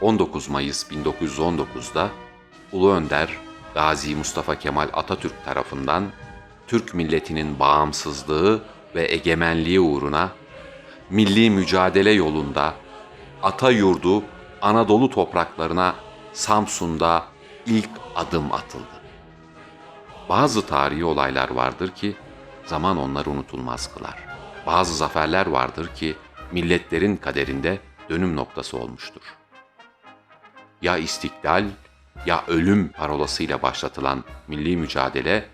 19 Mayıs 1919'da Ulu Önder Gazi Mustafa Kemal Atatürk tarafından Türk milletinin bağımsızlığı ve egemenliği uğruna milli mücadele yolunda ata yurdu Anadolu topraklarına Samsun'da ilk adım atıldı. Bazı tarihi olaylar vardır ki zaman onları unutulmaz kılar. Bazı zaferler vardır ki milletlerin kaderinde dönüm noktası olmuştur. Ya istiklal ya ölüm parolasıyla başlatılan milli mücadele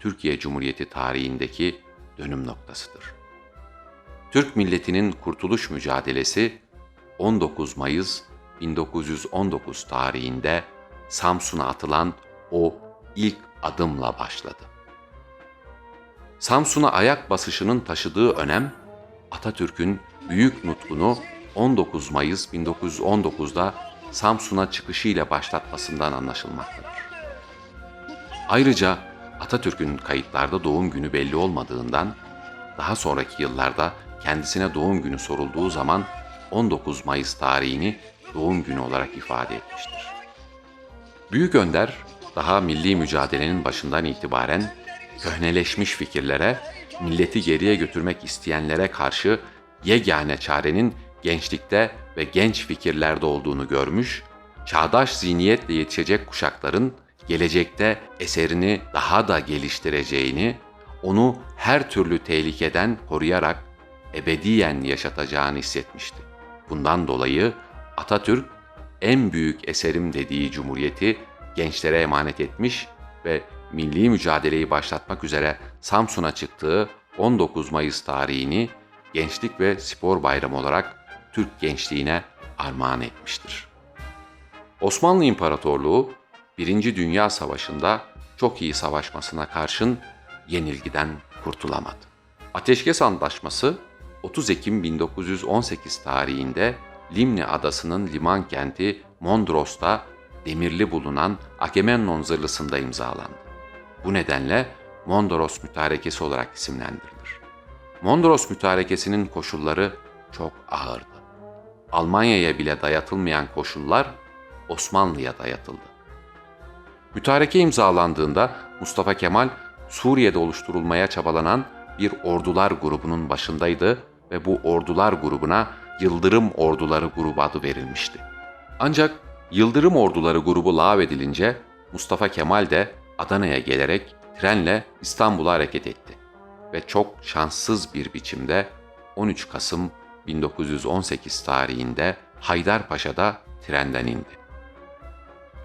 Türkiye Cumhuriyeti tarihindeki dönüm noktasıdır. Türk milletinin kurtuluş mücadelesi 19 Mayıs 1919 tarihinde Samsun'a atılan o ilk adımla başladı. Samsun'a ayak basışının taşıdığı önem Atatürk'ün büyük nutkunu 19 Mayıs 1919'da Samsun'a çıkışıyla başlatmasından anlaşılmaktadır. Ayrıca Atatürk'ün kayıtlarda doğum günü belli olmadığından daha sonraki yıllarda kendisine doğum günü sorulduğu zaman 19 Mayıs tarihini doğum günü olarak ifade etmiştir. Büyük Önder daha milli mücadelenin başından itibaren köhneleşmiş fikirlere, milleti geriye götürmek isteyenlere karşı yegane çarenin gençlikte ve genç fikirlerde olduğunu görmüş, çağdaş zihniyetle yetişecek kuşakların gelecekte eserini daha da geliştireceğini, onu her türlü tehlikeden koruyarak ebediyen yaşatacağını hissetmişti. Bundan dolayı Atatürk en büyük eserim dediği cumhuriyeti gençlere emanet etmiş ve milli mücadeleyi başlatmak üzere Samsun'a çıktığı 19 Mayıs tarihini Gençlik ve Spor Bayramı olarak Türk gençliğine armağan etmiştir. Osmanlı İmparatorluğu 1. Dünya Savaşı'nda çok iyi savaşmasına karşın yenilgiden kurtulamadı. Ateşkes Antlaşması 30 Ekim 1918 tarihinde Limni Adası'nın liman kenti Mondros'ta demirli bulunan Agamemnon zırhlısında imzalandı. Bu nedenle Mondros Mütarekesi olarak isimlendirilir. Mondros Mütarekesi'nin koşulları çok ağırdı. Almanya'ya bile dayatılmayan koşullar Osmanlı'ya dayatıldı. Mütareke imzalandığında Mustafa Kemal Suriye'de oluşturulmaya çabalanan bir ordular grubunun başındaydı ve bu ordular grubuna Yıldırım Orduları grubu adı verilmişti. Ancak Yıldırım Orduları grubu lağvedilince Mustafa Kemal de Adana'ya gelerek trenle İstanbul'a hareket etti ve çok şanssız bir biçimde 13 Kasım 1918 tarihinde Haydarpaşa'da trenden indi.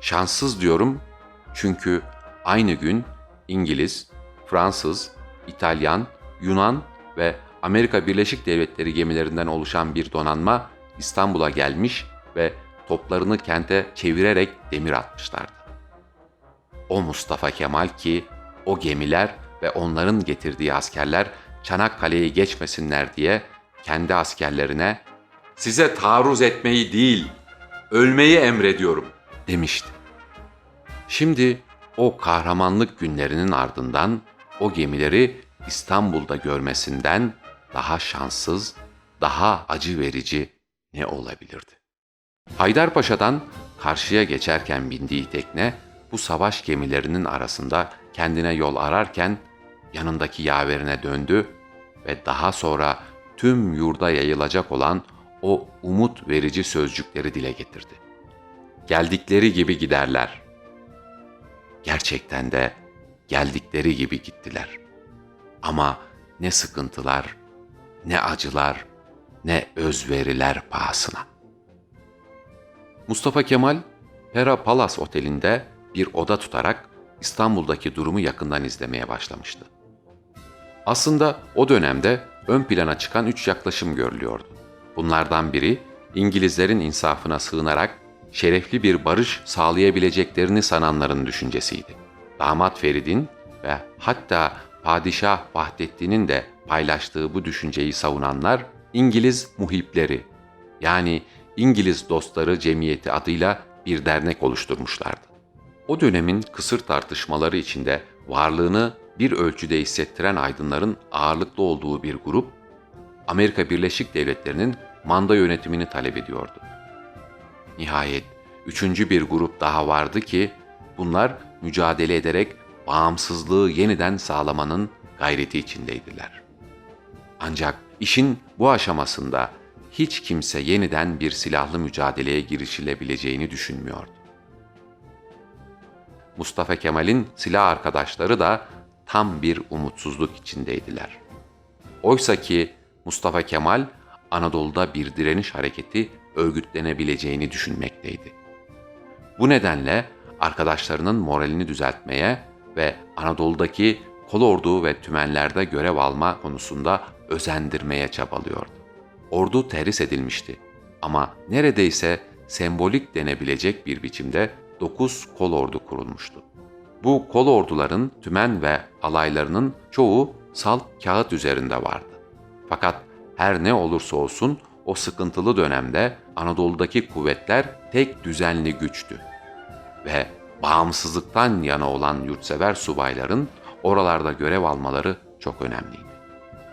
Şanssız diyorum çünkü aynı gün İngiliz, Fransız, İtalyan, Yunan ve Amerika Birleşik Devletleri gemilerinden oluşan bir donanma İstanbul'a gelmiş ve toplarını kente çevirerek demir atmışlardı. O Mustafa Kemal ki o gemiler ve onların getirdiği askerler Çanakkale'yi geçmesinler diye kendi askerlerine size taarruz etmeyi değil, ölmeyi emrediyorum demişti. Şimdi o kahramanlık günlerinin ardından o gemileri İstanbul'da görmesinden daha şanssız, daha acı verici ne olabilirdi? Haydarpaşa'dan karşıya geçerken bindiği tekne bu savaş gemilerinin arasında kendine yol ararken yanındaki yaverine döndü ve daha sonra tüm yurda yayılacak olan o umut verici sözcükleri dile getirdi. Geldikleri gibi giderler. Gerçekten de geldikleri gibi gittiler. Ama ne sıkıntılar, ne acılar, ne özveriler pahasına. Mustafa Kemal, Pera Palace Oteli'nde bir oda tutarak İstanbul'daki durumu yakından izlemeye başlamıştı. Aslında o dönemde ön plana çıkan üç yaklaşım görülüyordu. Bunlardan biri İngilizlerin insafına sığınarak şerefli bir barış sağlayabileceklerini sananların düşüncesiydi. Damat Ferid'in ve hatta Padişah Vahdettin'in de paylaştığı bu düşünceyi savunanlar İngiliz muhipleri yani İngiliz Dostları Cemiyeti adıyla bir dernek oluşturmuşlardı. O dönemin kısır tartışmaları içinde varlığını bir ölçüde hissettiren aydınların ağırlıklı olduğu bir grup, Amerika Birleşik Devletleri'nin manda yönetimini talep ediyordu. Nihayet üçüncü bir grup daha vardı ki bunlar mücadele ederek bağımsızlığı yeniden sağlamanın gayreti içindeydiler. Ancak işin bu aşamasında hiç kimse yeniden bir silahlı mücadeleye girişilebileceğini düşünmüyordu. Mustafa Kemal'in silah arkadaşları da tam bir umutsuzluk içindeydiler. Oysa ki Mustafa Kemal Anadolu'da bir direniş hareketi örgütlenebileceğini düşünmekteydi. Bu nedenle arkadaşlarının moralini düzeltmeye ve Anadolu'daki kolordu ve tümenlerde görev alma konusunda özendirmeye çabalıyordu. Ordu terhis edilmişti ama neredeyse sembolik denebilecek bir biçimde 9 kolordu kurulmuştu. Bu kolorduların tümen ve alaylarının çoğu salt kağıt üzerinde vardı. Fakat her ne olursa olsun o sıkıntılı dönemde Anadolu'daki kuvvetler tek düzenli güçtü ve bağımsızlıktan yana olan yurtsever subayların oralarda görev almaları çok önemliydi.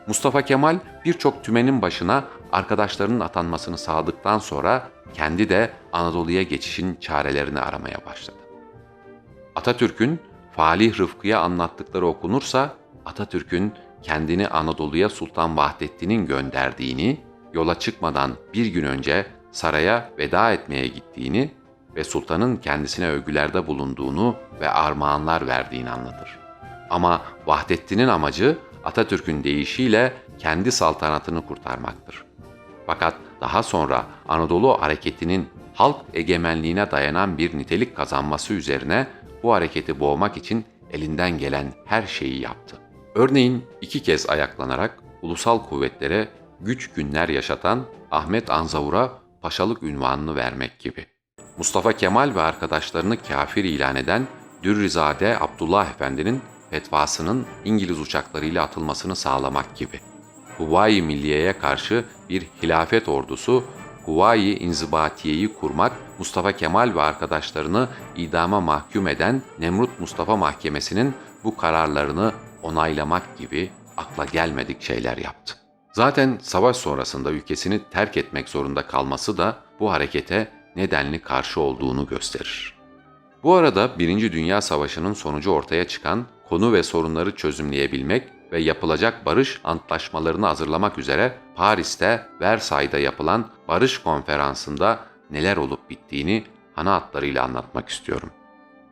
Mustafa Kemal birçok tümenin başına arkadaşlarının atanmasını sağladıktan sonra kendi de Anadolu'ya geçişin çarelerini aramaya başladı. Atatürk'ün Falih Rıfkı'ya anlattıkları okunursa Atatürk'ün kendini Anadolu'ya Sultan Vahdettin'in gönderdiğini, yola çıkmadan bir gün önce saraya veda etmeye gittiğini ve sultanın kendisine övgülerde bulunduğunu ve armağanlar verdiğini anlatır. Ama Vahdettin'in amacı Atatürk'ün deyişiyle kendi saltanatını kurtarmaktır. Fakat daha sonra Anadolu hareketinin halk egemenliğine dayanan bir nitelik kazanması üzerine bu hareketi boğmak için elinden gelen her şeyi yaptı. Örneğin iki kez ayaklanarak ulusal kuvvetlere güç günler yaşatan Ahmet Anzavur'a paşalık ünvanını vermek gibi. Mustafa Kemal ve arkadaşlarını kafir ilan eden Dürrizade Abdullah Efendi'nin fetvasının İngiliz uçaklarıyla atılmasını sağlamak gibi. Huvayi Milliye'ye karşı bir hilafet ordusu Huvayi İnzibatiye'yi kurmak, Mustafa Kemal ve arkadaşlarını idama mahkum eden Nemrut Mustafa Mahkemesi'nin bu kararlarını onaylamak gibi akla gelmedik şeyler yaptı. Zaten savaş sonrasında ülkesini terk etmek zorunda kalması da bu harekete nedenli karşı olduğunu gösterir. Bu arada Birinci Dünya Savaşı'nın sonucu ortaya çıkan konu ve sorunları çözümleyebilmek ve yapılacak barış antlaşmalarını hazırlamak üzere Paris'te Versay'da yapılan barış konferansında neler olup bittiğini ana hatlarıyla anlatmak istiyorum.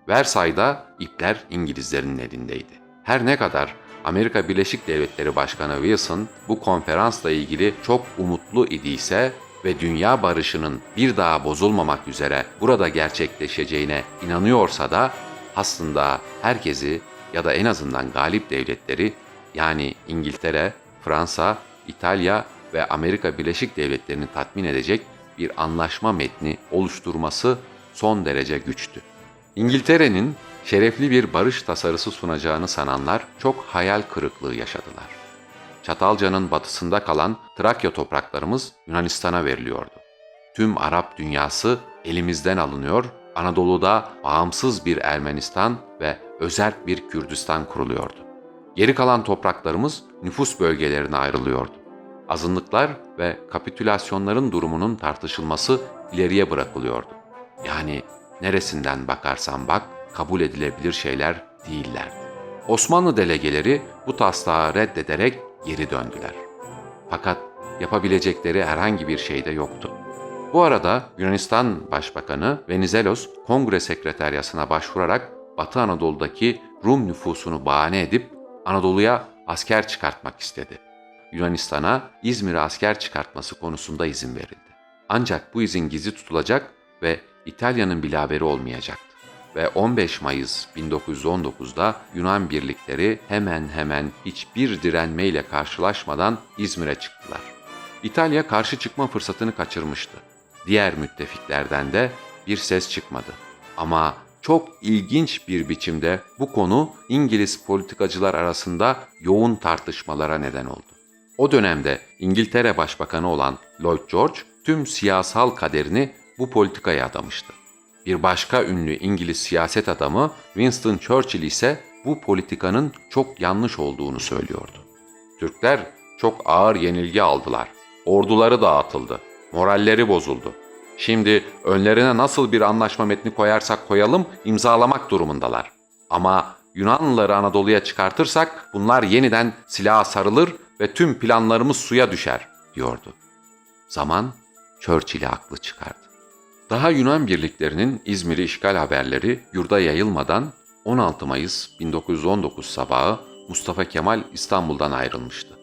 Versay'da ipler İngilizlerin elindeydi. Her ne kadar Amerika Birleşik Devletleri Başkanı Wilson bu konferansla ilgili çok umutlu idiyse ve dünya barışının bir daha bozulmamak üzere burada gerçekleşeceğine inanıyorsa da aslında herkesi ya da en azından galip devletleri yani İngiltere, Fransa, İtalya ve Amerika Birleşik Devletleri'ni tatmin edecek bir anlaşma metni oluşturması son derece güçtü. İngiltere'nin şerefli bir barış tasarısı sunacağını sananlar çok hayal kırıklığı yaşadılar. Çatalca'nın batısında kalan Trakya topraklarımız Yunanistan'a veriliyordu. Tüm Arap dünyası elimizden alınıyor, Anadolu'da bağımsız bir Ermenistan ve özerk bir Kürdistan kuruluyordu. Geri kalan topraklarımız nüfus bölgelerine ayrılıyordu. Azınlıklar ve kapitülasyonların durumunun tartışılması ileriye bırakılıyordu. Yani neresinden bakarsan bak kabul edilebilir şeyler değillerdi. Osmanlı delegeleri bu taslağı reddederek geri döndüler. Fakat yapabilecekleri herhangi bir şey de yoktu. Bu arada Yunanistan Başbakanı Venizelos Kongre Sekreteryasına başvurarak Batı Anadolu'daki Rum nüfusunu bahane edip Anadolu'ya asker çıkartmak istedi. Yunanistan'a İzmir'e asker çıkartması konusunda izin verildi. Ancak bu izin gizli tutulacak ve İtalya'nın bile haberi olmayacaktı. Ve 15 Mayıs 1919'da Yunan birlikleri hemen hemen hiçbir direnmeyle karşılaşmadan İzmir'e çıktılar. İtalya karşı çıkma fırsatını kaçırmıştı. Diğer müttefiklerden de bir ses çıkmadı. Ama çok ilginç bir biçimde bu konu İngiliz politikacılar arasında yoğun tartışmalara neden oldu. O dönemde İngiltere Başbakanı olan Lloyd George tüm siyasal kaderini bu politikaya adamıştı. Bir başka ünlü İngiliz siyaset adamı Winston Churchill ise bu politikanın çok yanlış olduğunu söylüyordu. Türkler çok ağır yenilgi aldılar. Orduları dağıtıldı. Moralleri bozuldu. Şimdi önlerine nasıl bir anlaşma metni koyarsak koyalım imzalamak durumundalar. Ama Yunanlıları Anadolu'ya çıkartırsak bunlar yeniden silaha sarılır ve tüm planlarımız suya düşer diyordu. Zaman Churchill'i aklı çıkardı. Daha Yunan birliklerinin İzmir'i işgal haberleri yurda yayılmadan 16 Mayıs 1919 sabahı Mustafa Kemal İstanbul'dan ayrılmıştı.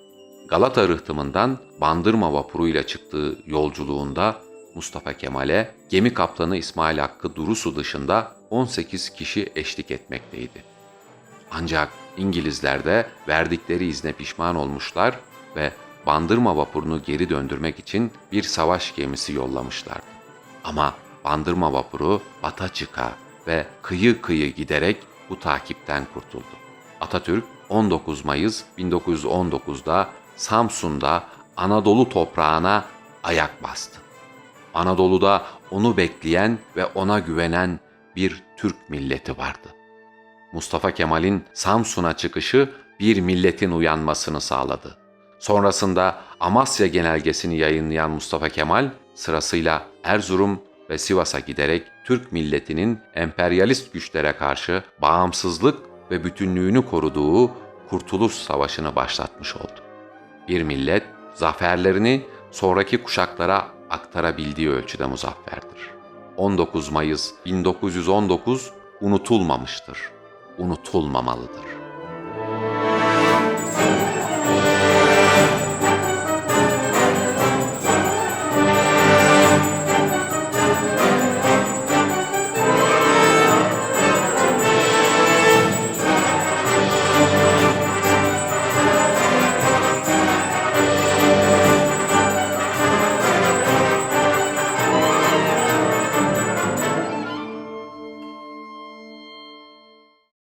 Galata rıhtımından Bandırma vapuruyla çıktığı yolculuğunda Mustafa Kemal'e gemi kaptanı İsmail Hakkı Durusu dışında 18 kişi eşlik etmekteydi. Ancak İngilizler de verdikleri izne pişman olmuşlar ve Bandırma vapurunu geri döndürmek için bir savaş gemisi yollamışlardı. Ama Bandırma vapuru bata ve kıyı kıyı giderek bu takipten kurtuldu. Atatürk 19 Mayıs 1919'da Samsun'da Anadolu toprağına ayak bastı. Anadolu'da onu bekleyen ve ona güvenen bir Türk milleti vardı. Mustafa Kemal'in Samsun'a çıkışı bir milletin uyanmasını sağladı. Sonrasında Amasya genelgesini yayınlayan Mustafa Kemal sırasıyla Erzurum ve Sivas'a giderek Türk milletinin emperyalist güçlere karşı bağımsızlık ve bütünlüğünü koruduğu Kurtuluş Savaşı'nı başlatmış oldu. Bir millet zaferlerini sonraki kuşaklara aktarabildiği ölçüde muzafferdir. 19 Mayıs 1919 unutulmamıştır, unutulmamalıdır.